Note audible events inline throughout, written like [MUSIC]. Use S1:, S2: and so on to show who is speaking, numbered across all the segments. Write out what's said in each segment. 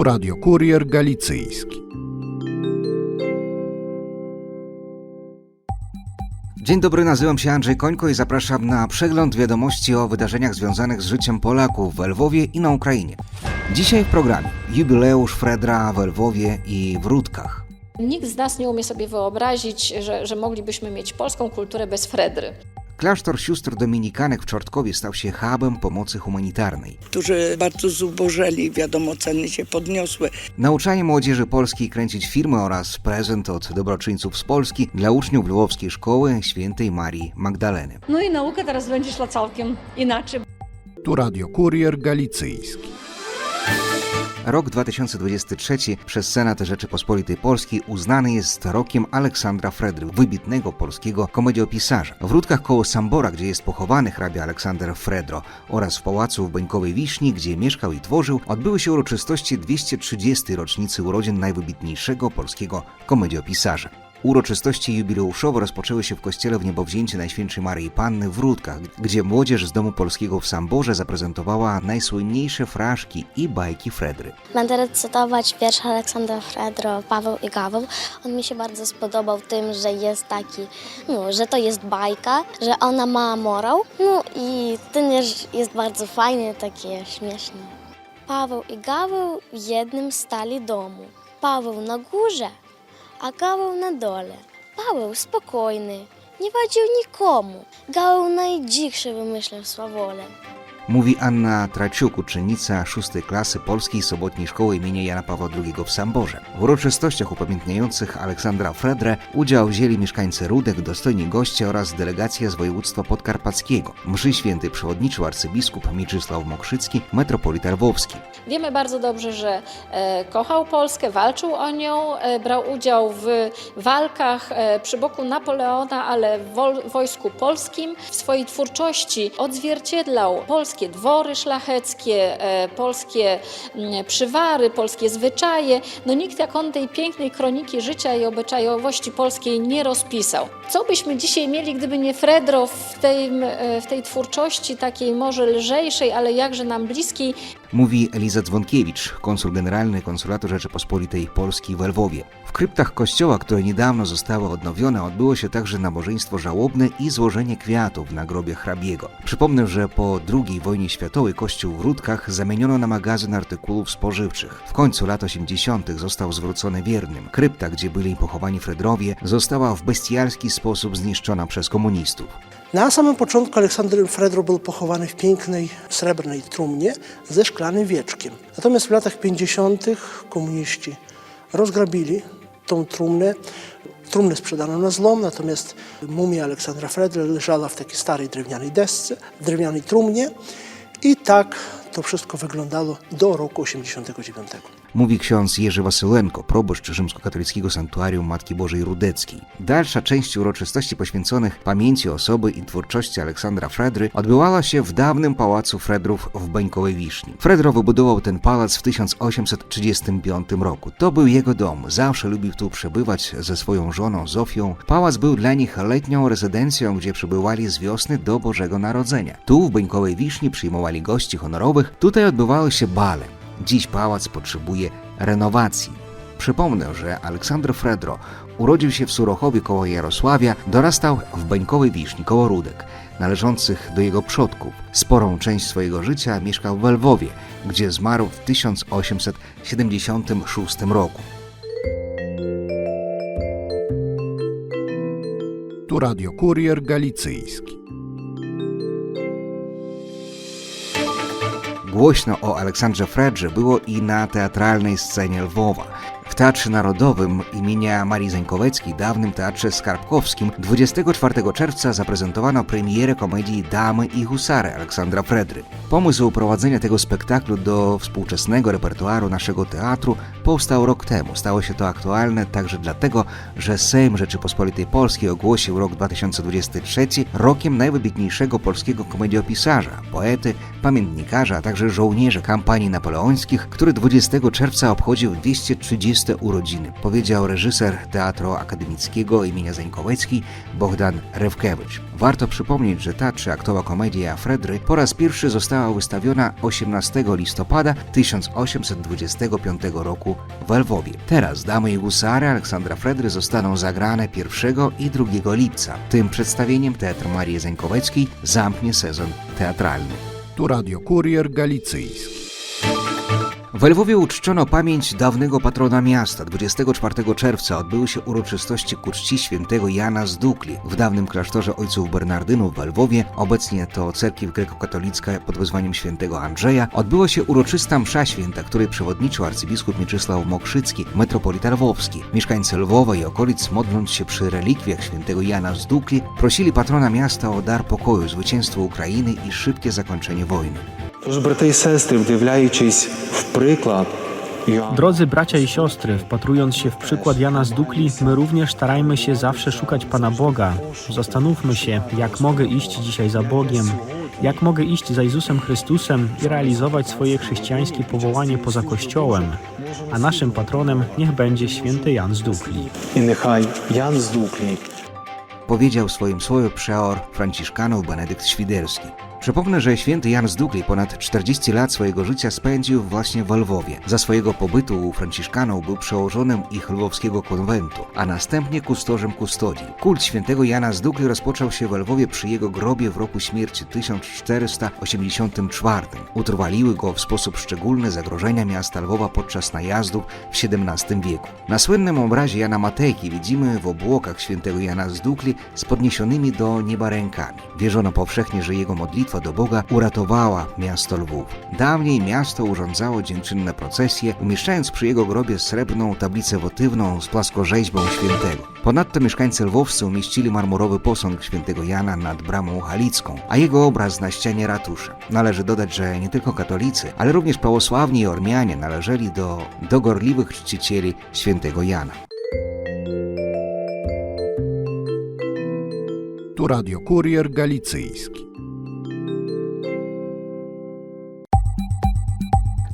S1: Tu Radio Kurier Galicyjski.
S2: Dzień dobry, nazywam się Andrzej Końko i zapraszam na przegląd wiadomości o wydarzeniach związanych z życiem Polaków w Lwowie i na Ukrainie. Dzisiaj w programie jubileusz Fredra w Lwowie i w Rudkach.
S3: Nikt z nas nie umie sobie wyobrazić, że, że moglibyśmy mieć polską kulturę bez Fredry.
S2: Klasztor sióstr dominikanek w Czortkowie stał się hubem pomocy humanitarnej.
S4: którzy bardzo zubożeli, wiadomo, ceny się podniosły.
S2: Nauczanie młodzieży polskiej kręcić firmy oraz prezent od dobroczyńców z Polski dla uczniów Lwowskiej Szkoły Świętej Marii Magdaleny.
S5: No i nauka teraz będzie szła całkiem inaczej.
S1: Tu Radio Kurier Galicyjski.
S2: Rok 2023 przez Senat Rzeczypospolitej Polskiej uznany jest rokiem Aleksandra Fredry, wybitnego polskiego komediopisarza. W Rudkach koło Sambora, gdzie jest pochowany hrabia Aleksander Fredro oraz w pałacu w Bańkowej Wiśni, gdzie mieszkał i tworzył, odbyły się uroczystości 230. rocznicy urodzin najwybitniejszego polskiego komediopisarza. Uroczystości jubileuszowe rozpoczęły się w kościele w niebowzięcie Najświętszej Maryi Panny w Rudkach, gdzie młodzież z Domu Polskiego w Samborze zaprezentowała najsłynniejsze fraszki i bajki Fredry.
S6: Będę recytować wiersz Aleksandra Fredro, Paweł i Gaweł. On mi się bardzo spodobał tym, że jest taki, no, że to jest bajka, że ona ma morał. No i ten wiersz jest bardzo fajny, taki śmieszny. Paweł i Gaweł w jednym stali domu. Paweł na górze, a Gaweł na dole. Paweł spokojny, nie wadził nikomu. Gaweł najdziksze wymyślał swawolę.
S2: Mówi Anna Traciuk, uczennica szóstej klasy Polskiej Sobotniej Szkoły imienia Jana Pawła II w Samborze. W uroczystościach upamiętniających Aleksandra Fredrę udział wzięli mieszkańcy Rudek, dostojni goście oraz delegacja z województwa podkarpackiego. Mszy świętej przewodniczył arcybiskup Mieczysław Mokrzycki, metropolita lwowski.
S3: Wiemy bardzo dobrze, że e, kochał Polskę, walczył o nią, e, brał udział w walkach e, przy boku Napoleona, ale w wojsku polskim. W swojej twórczości odzwierciedlał polskie dwory szlacheckie, e, polskie mm, przywary, polskie zwyczaje. No nikt jak on tej pięknej kroniki życia i obyczajowości polskiej nie rozpisał. Co byśmy dzisiaj mieli, gdyby nie Fredro w tej, w tej twórczości takiej może lżejszej, ale jakże nam bliskiej,
S2: Mówi Eliza Dzwonkiewicz, konsul generalny Konsulatu Rzeczypospolitej Polskiej w Lwowie. W kryptach kościoła, które niedawno zostały odnowione, odbyło się także nabożeństwo żałobne i złożenie kwiatów na grobie hrabiego. Przypomnę, że po II wojnie światowej kościół w Rudkach zamieniono na magazyn artykułów spożywczych. W końcu lat 80. został zwrócony wiernym. Krypta, gdzie byli pochowani Fredrowie, została w bestialski sposób zniszczona przez komunistów.
S7: Na samym początku Aleksander Fredro był pochowany w pięknej srebrnej trumnie ze szklanym wieczkiem. Natomiast w latach 50. komuniści rozgrabili tą trumnę. Trumnę sprzedano na złom, natomiast mumia Aleksandra Fredry leżała w takiej starej drewnianej desce, drewnianej trumnie i tak to wszystko wyglądało do roku 89.
S2: Mówi ksiądz Jerzy Wasylenko, proboszcz rzymskokatolickiego sanktuarium Matki Bożej Rudeckiej. Dalsza część uroczystości poświęconych pamięci osoby i twórczości Aleksandra Fredry odbywała się w dawnym pałacu Fredrów w Bańkowej Wiśni. Fredro wybudował ten pałac w 1835 roku. To był jego dom. Zawsze lubił tu przebywać ze swoją żoną Zofią. Pałac był dla nich letnią rezydencją, gdzie przebywali z wiosny do Bożego Narodzenia. Tu w Bańkowej Wiśni przyjmowali gości honorowych. Tutaj odbywały się bale. Dziś pałac potrzebuje renowacji. Przypomnę, że Aleksander Fredro urodził się w Surochowie koło Jarosławia, dorastał w Bańkowej Wiśni koło Rudek, należących do jego przodków. Sporą część swojego życia mieszkał w Lwowie, gdzie zmarł w 1876 roku.
S1: Tu Radio Kurier Galicyjski.
S2: Głośno o Aleksandrze Fredrze było i na teatralnej scenie Lwowa. Teatrze Narodowym imienia Marii Zańkoweckiej, dawnym Teatrze Skarbkowskim, 24 czerwca zaprezentowano premierę komedii Damy i Husary Aleksandra Fredry. Pomysł uprowadzenia tego spektaklu do współczesnego repertuaru naszego teatru powstał rok temu. Stało się to aktualne także dlatego, że Sejm Rzeczypospolitej Polskiej ogłosił rok 2023 rokiem najwybitniejszego polskiego komediopisarza, poety, pamiętnikarza, a także żołnierza kampanii napoleońskich, który 20 czerwca obchodził 230 urodziny, powiedział reżyser Teatru Akademickiego imienia Zańkołecki Bogdan Rewkewicz. Warto przypomnieć, że ta trzyaktowa komedia Fredry po raz pierwszy została wystawiona 18 listopada 1825 roku w Lwowie. Teraz Damy i Gusary Aleksandra Fredry zostaną zagrane 1 i 2 lipca. Tym przedstawieniem Teatr Marii Zańkoweckiej zamknie sezon teatralny.
S1: Tu Radio Kurier Galicyjski.
S2: W Lwowie uczczono pamięć dawnego patrona miasta. 24 czerwca odbyły się uroczystości ku czci świętego Jana z Dukli w dawnym klasztorze ojców Bernardynów w Lwowie, obecnie to cerkiew grekokatolicka pod wezwaniem świętego Andrzeja, odbyła się uroczysta msza święta, której przewodniczył arcybiskup Mieczysław Mokrzycki, metropolita lwowski. Mieszkańcy Lwowa i okolic, modląc się przy relikwiach świętego Jana z Dukli, prosili patrona miasta o dar pokoju, zwycięstwo Ukrainy i szybkie zakończenie wojny.
S8: Тож, брати і сестри, вдивляючись в приклад Йоанна,
S9: Drodzy bracia i siostry, wpatrując się w przykład Jana z Dukli, my również starajmy się zawsze szukać Pana Boga. Zastanówmy się, jak mogę iść dzisiaj za Bogiem, jak mogę iść za Jezusem Chrystusem i realizować swoje chrześcijańskie powołanie poza Kościołem. A naszym patronem niech będzie święty Jan z Dukli.
S8: і нехай Ян з Дуклі
S2: powiedział w swoim słowie przeor Franciszkanów Benedykt Świderski. Przypomnę, że święty Jan z Dukli ponad 40 lat swojego życia spędził właśnie w Lwowie. Za swojego pobytu u Franciszkanów był przełożonym ich lwowskiego konwentu, a następnie kustorzem kustodii. Kult świętego Jana z Dukli rozpoczął się w Lwowie przy jego grobie w roku śmierci 1484. Utrwaliły go w sposób szczególny zagrożenia miasta Lwowa podczas najazdów w XVII wieku. Na słynnym obrazie Jana Matejki widzimy w obłokach świętego Jana z Dukli z podniesionymi do nieba rękami. Wierzono powszechnie, że jego modlitwa do Boga uratowała miasto Lwów. Dawniej miasto urządzało dziękczynne procesje, umieszczając przy jego grobie srebrną tablicę wotywną z płaskorzeźbą świętego. Ponadto mieszkańcy lwowscy umieścili marmurowy posąg świętego Jana nad bramą halicką, a jego obraz na ścianie ratuszy. Należy dodać, że nie tylko katolicy, ale również prawosławni i ormianie należeli do, do gorliwych czcicieli świętego Jana.
S1: Tu Radio Kurier Galicyjski.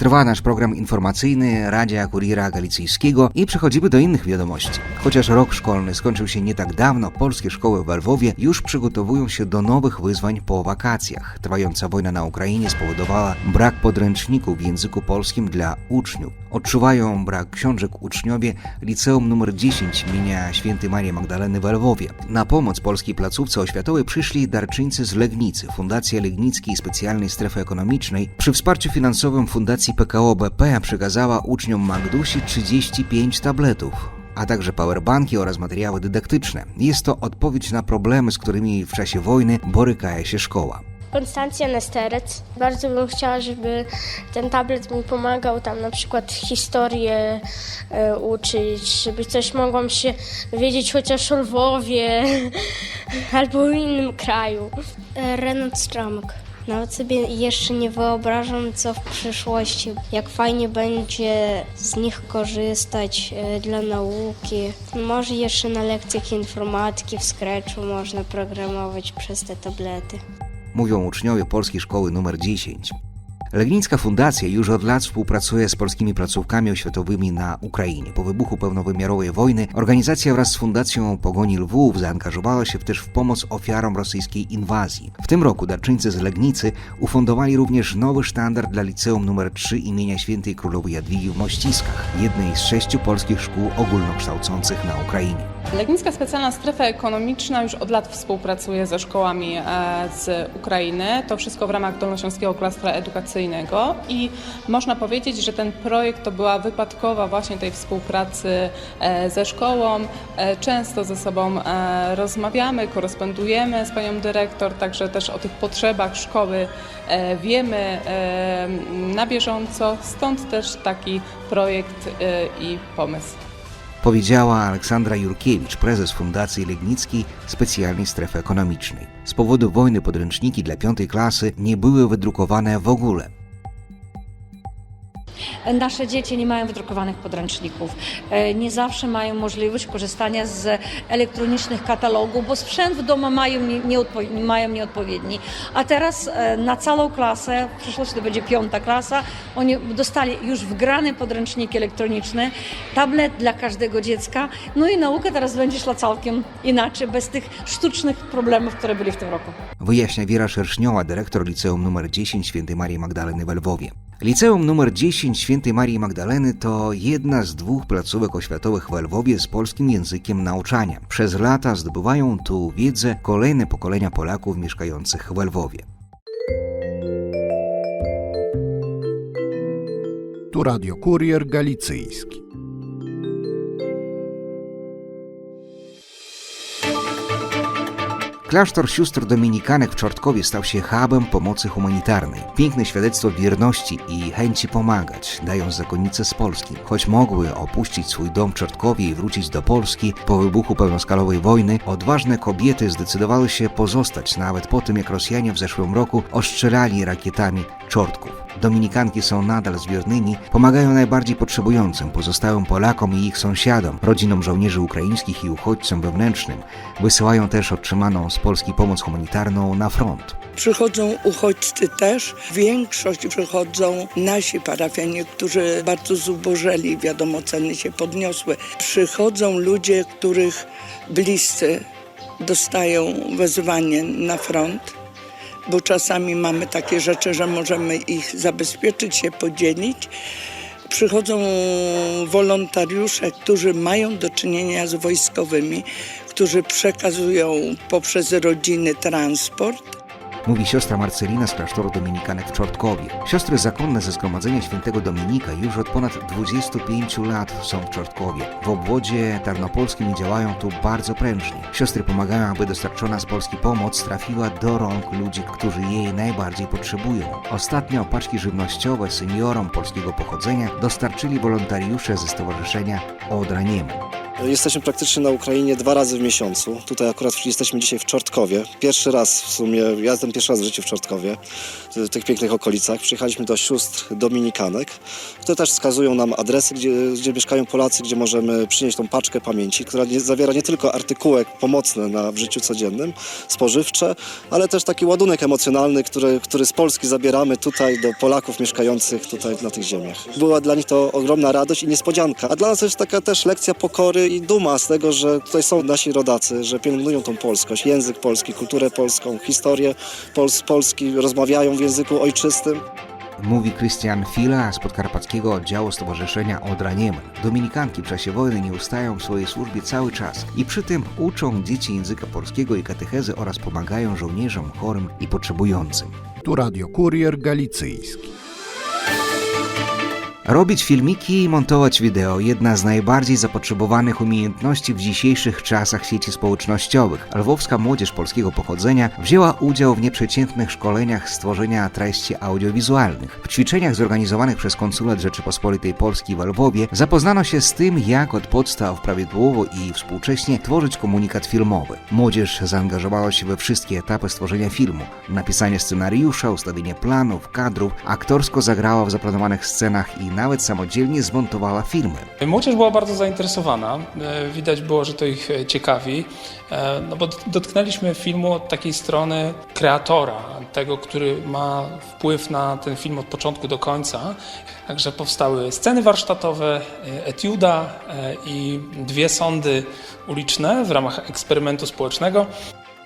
S2: Trwa nasz program informacyjny Radia Kuriera Galicyjskiego i przechodzimy do innych wiadomości. Chociaż rok szkolny skończył się nie tak dawno, polskie szkoły w Lwowie już przygotowują się do nowych wyzwań po wakacjach. Trwająca wojna na Ukrainie spowodowała brak podręczników w języku polskim dla uczniów. Odczuwają brak książek uczniowie Liceum nr 10 imienia Świętej Marii Magdaleny w Lwowie. Na pomoc polskiej placówce oświatowej przyszli darczyńcy z Legnicy, Fundacja Legnickiej Specjalnej Strefy Ekonomicznej. Przy wsparciu finansowym Fundacji PKO BP przekazała uczniom Magdusi 35 tabletów a także powerbanki oraz materiały dydaktyczne. Jest to odpowiedź na problemy, z którymi w czasie wojny boryka się szkoła.
S10: Konstancja Nesterec. Bardzo bym chciała, żeby ten tablet mi pomagał tam na przykład historię e, uczyć, żeby coś mogłam się wiedzieć chociaż o Lwowie [LAUGHS] albo o innym kraju.
S6: Renat Stramek. Nawet sobie jeszcze nie wyobrażam, co w przyszłości, jak fajnie będzie z nich korzystać e, dla nauki. Może jeszcze na lekcjach informatyki w Scratchu można programować przez te tablety.
S2: Mówią uczniowie Polskiej Szkoły nr 10. Legnicka Fundacja już od lat współpracuje z polskimi placówkami oświatowymi na Ukrainie. Po wybuchu pełnowymiarowej wojny organizacja wraz z Fundacją Pogoni Lwów zaangażowała się też w pomoc ofiarom rosyjskiej inwazji. W tym roku darczyńcy z Legnicy ufundowali również nowy sztandar dla Liceum nr 3 imienia Świętej Królowej Jadwigi w Mościskach, jednej z sześciu polskich szkół ogólnokształcących na Ukrainie.
S11: Legnicka Specjalna Strefa Ekonomiczna już od lat współpracuje ze szkołami e, z Ukrainy. To wszystko w ramach Dolnośląskiego Klastra Edukacyjnego i można powiedzieć, że ten projekt to była wypadkowa właśnie tej współpracy e, ze szkołą. E, Często ze sobą e, rozmawiamy, korespondujemy z panią dyrektor, także też o tych potrzebach szkoły wiemy na bieżąco. Stąd też taki projekt i pomysł.
S2: Powiedziała Aleksandra Jurkiewicz, prezes Fundacji Legnickiej Specjalnej Strefy Ekonomicznej. Z powodu wojny podręczniki dla piątej klasy nie były wydrukowane w ogóle.
S5: Nasze dzieci nie mają wydrukowanych podręczników, e, nie zawsze mają możliwość korzystania z elektronicznych katalogów, bo sprzęt w domu mają, nie, nieodpo- mają nieodpowiedni. A teraz e, na całą klasę, w przyszłości to będzie piąta klasa, oni dostali już wgrane podręczniki elektroniczne, tablet dla każdego dziecka, no i nauka teraz będzie szła całkiem inaczej, bez tych sztucznych problemów, które byli w tym roku.
S2: Wyjaśnia Wiera Szersznioła, dyrektor Liceum nr 10 Świętej Marii Magdaleny w Lwowie. Liceum nr 10 Świętej Marii Magdaleny to jedna z dwóch placówek oświatowych w Lwowie z polskim językiem nauczania. Przez lata zdobywają tu wiedzę kolejne pokolenia Polaków mieszkających w Lwowie.
S1: Tu Radio Kurier Galicyjski.
S2: Klasztor sióstr dominikanek w Czortkowie stał się hubem pomocy humanitarnej. Piękne świadectwo wierności i chęci pomagać dają zakonnice z Polski. Choć mogły opuścić swój dom w Czortkowie i wrócić do Polski po wybuchu pełnoskalowej wojny, odważne kobiety zdecydowały się pozostać nawet po tym, jak Rosjanie w zeszłym roku ostrzelali rakietami Czortków. Dominikanki są nadal z wiernymi, pomagają najbardziej potrzebującym, pozostałym Polakom i ich sąsiadom, rodzinom żołnierzy ukraińskich i uchodźcom wewnętrznym. Wysyłają też otrzymaną z Polski pomoc humanitarną na front.
S4: Przychodzą uchodźcy też. Większość przychodzą nasi parafianie, którzy bardzo zubożeli, wiadomo, ceny się podniosły. Przychodzą ludzie, których bliscy dostają wezwanie na front, bo czasami mamy takie rzeczy, że możemy ich zabezpieczyć, się podzielić. Przychodzą wolontariusze, którzy mają do czynienia z wojskowymi, którzy przekazują poprzez rodziny transport.
S2: Mówi siostra Marcelina z klasztoru Dominikanek w Czortkowie. Siostry zakonne ze Zgromadzenia Świętego Dominika już od ponad 25 lat są w Czortkowie. W obwodzie tarnopolskim działają tu bardzo prężnie. Siostry pomagają, aby dostarczona z Polski pomoc trafiła do rąk ludzi, którzy jej najbardziej potrzebują. Ostatnio paczki żywnościowe seniorom polskiego pochodzenia dostarczyli wolontariusze ze Stowarzyszenia Odra Niemen.
S12: Jesteśmy praktycznie na Ukrainie dwa razy w miesiącu. Tutaj akurat jesteśmy dzisiaj w Czortkowie. Pierwszy raz w sumie, ja jestem pierwszy raz w życiu w Czortkowie, w tych pięknych okolicach. Przyjechaliśmy do sióstr dominikanek, które też wskazują nam adresy, gdzie, gdzie mieszkają Polacy, gdzie możemy przynieść tą paczkę pamięci, która nie, zawiera nie tylko artykułek pomocne na, w życiu codziennym, spożywcze, ale też taki ładunek emocjonalny, który, który z Polski zabieramy tutaj do Polaków mieszkających tutaj na tych ziemiach. Była dla nich to ogromna radość i niespodzianka, a dla nas jest taka też lekcja pokory i duma z tego, że tutaj są nasi rodacy, że pielęgnują tą polskość, język polski, kulturę polską, historię Pols Polski, rozmawiają w języku ojczystym.
S2: Mówi Krystian Fila z podkarpackiego oddziału Stowarzyszenia Odra Niemen. Dominikanki w czasie wojny nie ustają w swojej służbie cały czas i przy tym uczą dzieci języka polskiego i katechezy oraz pomagają żołnierzom chorym i potrzebującym.
S1: Tu Radio Kurier Galicyjski.
S2: Robić filmiki i montować wideo jedna z najbardziej zapotrzebowanych umiejętności w dzisiejszych czasach sieci społecznościowych. Lwowska młodzież polskiego pochodzenia wzięła udział w nieprzeciętnych szkoleniach stworzenia treści audiowizualnych. W ćwiczeniach zorganizowanych przez Konsulat Rzeczypospolitej Polski w Lwowie zapoznano się z tym, jak od podstaw prawidłowo i współcześnie tworzyć komunikat filmowy. Młodzież zaangażowała się we wszystkie etapy stworzenia filmu. Napisanie scenariusza, ustawienie planów, kadrów, aktorsko zagrała w zaplanowanych scenach i nawet samodzielnie zmontowała filmy.
S13: Młodzież była bardzo zainteresowana. E, Widać było, że to ich e, ciekawi, E, no bo dotknęliśmy filmu od takiej strony kreatora, tego, który ma wpływ na ten film od początku do końca. Także powstały sceny warsztatowe, etiuda i dwie sądy uliczne w ramach eksperymentu społecznego.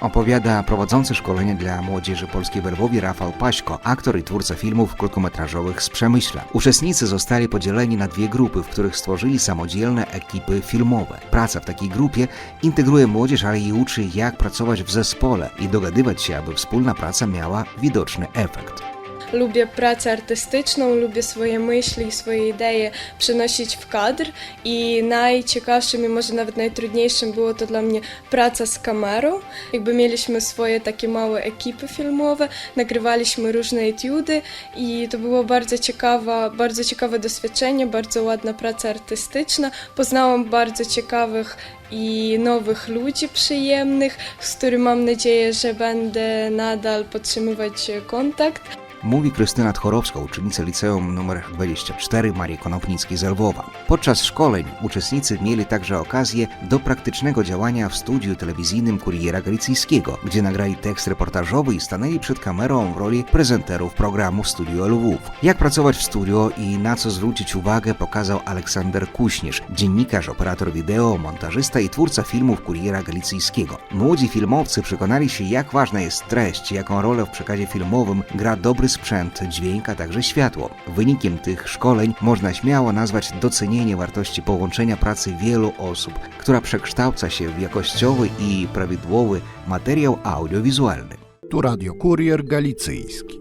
S2: Opowiada prowadzący szkolenie dla młodzieży polskiej w Lwowie Rafał Paśko, aktor i twórca filmów krótkometrażowych z Przemyśla. Uczestnicy zostali podzieleni na dwie grupy, w których stworzyli samodzielne ekipy filmowe. Praca w takiej grupie integruje młodzież, ale i uczy jak pracować w zespole i dogadywać się, aby wspólna praca miała widoczny efekt.
S10: Lubię pracę artystyczną, lubię swoje myśli i swoje idee przenosić w kadr i najciekawszym i może nawet najtrudniejszym było to dla mnie praca z kamerą. Jakby mieliśmy swoje takie małe ekipy filmowe, nagrywaliśmy różne etiudy i to było bardzo ciekawa, bardzo ciekawe doświadczenie, bardzo ładna praca artystyczna. Poznałam bardzo ciekawych i nowych ludzi przyjemnych, z którymi mam nadzieję, że będę nadal podtrzymywać kontakt.
S2: Mówi Krystyna Tchorowska, uczennica liceum nr 24 Marii Konopnickiej z Lwowa. Podczas szkoleń uczestnicy mieli także okazję do praktycznego działania w studiu telewizyjnym Kuriera Galicyjskiego, gdzie nagrali tekst reportażowy i stanęli przed kamerą w roli prezenterów programu Studio Lwów. Jak pracować w studio i na co zwrócić uwagę pokazał Aleksander Kuśnierz, dziennikarz, operator wideo, montażysta i twórca filmów Kuriera Galicyjskiego. Młodzi filmowcy przekonali się, jak ważna jest treść, jaką rolę w przekazie filmowym gra dobry sprzęt, dźwięk, a także światło. Wynikiem tych szkoleń można śmiało nazwać docenienie wartości połączenia pracy wielu osób, która przekształca się w jakościowy i prawidłowy materiał audiowizualny.
S1: Tu Radio Kurier Galicyjski.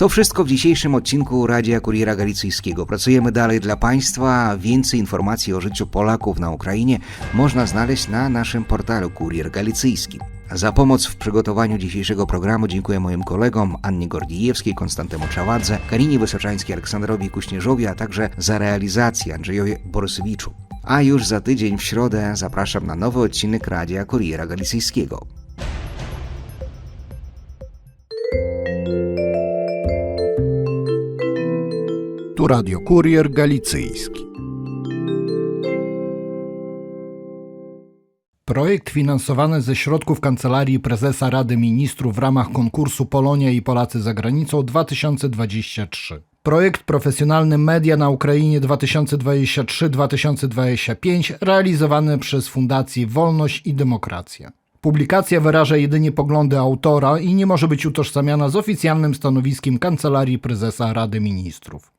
S2: To wszystko w dzisiejszym odcinku Radia Kuriera Galicyjskiego. Pracujemy dalej dla Państwa. Więcej informacji o życiu Polaków na Ukrainie można znaleźć na naszym portalu Kurier Galicyjski. Za pomoc w przygotowaniu dzisiejszego programu dziękuję moim kolegom Annie Gordijewskiej, Konstantemu Czawadze, Karinie Wysoczańskiej, Aleksandrowi Kuśnierzowi, a także za realizację Andrzejowi Borysowiczu. A już za tydzień w środę zapraszam na nowy odcinek Radia Kuriera Galicyjskiego.
S1: Tu Radio Kurier Galicyjski. Projekt finansowany ze środków Kancelarii Prezesa Rady Ministrów w ramach konkursu Polonia i Polacy za granicą 2023. Projekt Profesjonalny Media na Ukrainie 2023-2025 realizowany przez Fundację Wolność i Demokracja. Publikacja wyraża jedynie poglądy autora i nie może być utożsamiana z oficjalnym stanowiskiem Kancelarii Prezesa Rady Ministrów.